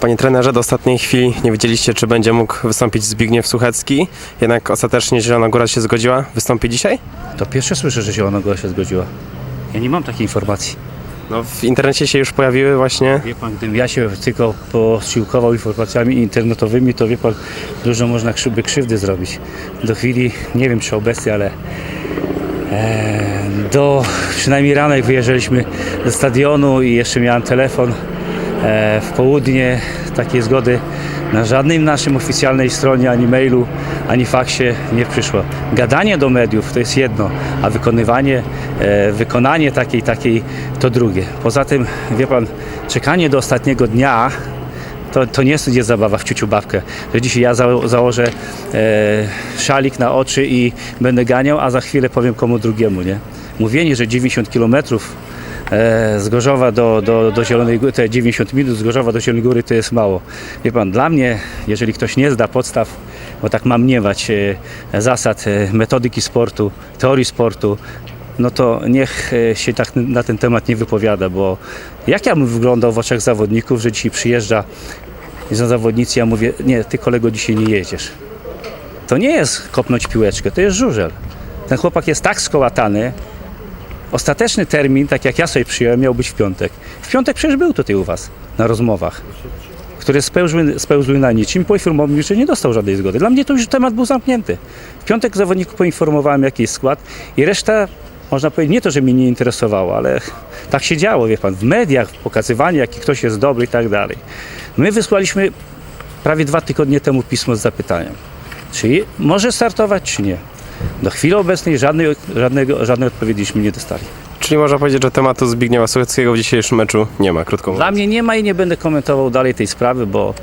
Panie trenerze, do ostatniej chwili nie wiedzieliście, czy będzie mógł wystąpić Zbigniew Suchecki, jednak ostatecznie Zielona Góra się zgodziła wystąpić dzisiaj? To pierwsze słyszę, że Zielona Góra się zgodziła. Ja nie mam takiej informacji. No, w internecie się już pojawiły właśnie. Wie pan, gdybym ja się tylko posiłkował informacjami internetowymi, to wie pan, dużo można krzywy krzywdy zrobić. Do chwili, nie wiem czy obecnie, ale e, do przynajmniej rano jak wyjeżdżaliśmy ze stadionu i jeszcze miałem telefon w południe, takiej zgody na żadnej naszym oficjalnej stronie, ani mailu, ani faksie nie przyszło. Gadanie do mediów to jest jedno, a wykonywanie, e, wykonanie takiej, takiej to drugie. Poza tym, wie pan, czekanie do ostatniego dnia to, to nie jest zabawa w ciuciu babkę, że dzisiaj ja zało- założę e, szalik na oczy i będę ganiał, a za chwilę powiem komu drugiemu, nie? Mówienie, że 90 kilometrów e, z Gorzowa do, do, do Zielonej Góry, te 90 minut z Gorzowa do Zielonej Góry to jest mało. Wie pan, dla mnie, jeżeli ktoś nie zda podstaw, bo tak mam mniewać, e, zasad e, metodyki sportu, teorii sportu, no to niech e, się tak na ten temat nie wypowiada, bo jak ja bym wyglądał w oczach zawodników, że dzisiaj przyjeżdża i są zawodnicy, ja mówię, nie, ty kolego dzisiaj nie jedziesz. To nie jest kopnąć piłeczkę, to jest żużel. Ten chłopak jest tak skołatany, Ostateczny termin, tak jak ja sobie przyjąłem, miał być w piątek. W piątek przecież był tutaj u Was na rozmowach, które spełzły, spełzły na niczym. Poinformował mnie, że nie dostał żadnej zgody. Dla mnie to już temat był zamknięty. W piątek zawodników poinformowałem, jaki jest skład i reszta, można powiedzieć, nie to, że mnie nie interesowało, ale tak się działo, wie Pan, w mediach, pokazywanie, jaki ktoś jest dobry i tak dalej. My wysłaliśmy prawie dwa tygodnie temu pismo z zapytaniem, czy może startować, czy nie. Do chwili obecnej żadnej, żadnego, żadnej odpowiedziśmy nie dostali. Czyli można powiedzieć, że tematu Zbigniewa Sucheckiego w dzisiejszym meczu nie ma, krótko mówiąc. Dla mnie nie ma i nie będę komentował dalej tej sprawy, bo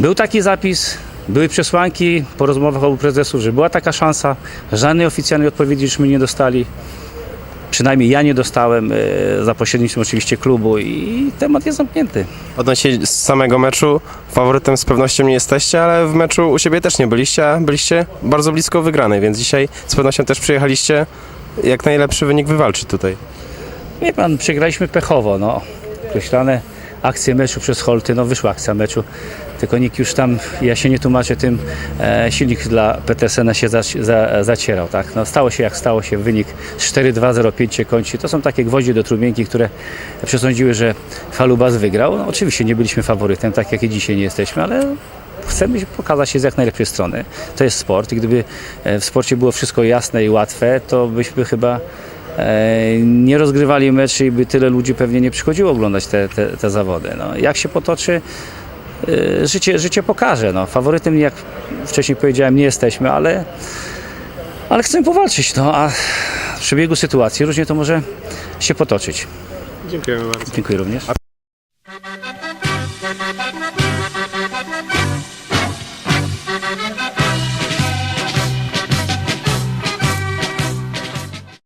był taki zapis, były przesłanki po rozmowach obu prezesów, że była taka szansa. Żadnej oficjalnej odpowiedzi żeśmy nie dostali. Przynajmniej ja nie dostałem, e, za pośrednictwem oczywiście klubu i temat jest zamknięty. Odnośnie samego meczu, faworytem z pewnością nie jesteście, ale w meczu u siebie też nie byliście, a byliście bardzo blisko wygranej, więc dzisiaj z pewnością też przyjechaliście jak najlepszy wynik wywalczyć tutaj. Wie pan, przegraliśmy pechowo, no. Określane akcje meczu przez Holty, no wyszła akcja meczu, tylko nikt już tam, ja się nie tłumaczę tym, e, silnik dla Petersena się za, za, zacierał, tak. No stało się jak stało się, wynik 4-2-0-5 się kończy. To są takie gwoździe do trumienki, które przesądziły, że Falubas wygrał. No, oczywiście nie byliśmy faworytem, tak jak i dzisiaj nie jesteśmy, ale chcemy pokazać się z jak najlepszej strony. To jest sport i gdyby e, w sporcie było wszystko jasne i łatwe, to byśmy chyba e, nie rozgrywali meczy i by tyle ludzi pewnie nie przychodziło oglądać te, te, te zawody. No, jak się potoczy, życie, życie pokaże. No. Faworytem, jak wcześniej powiedziałem, nie jesteśmy, ale, ale chcemy powalczyć. No, a w przebiegu sytuacji różnie to może się potoczyć. Dziękujemy bardzo. Dziękuję również.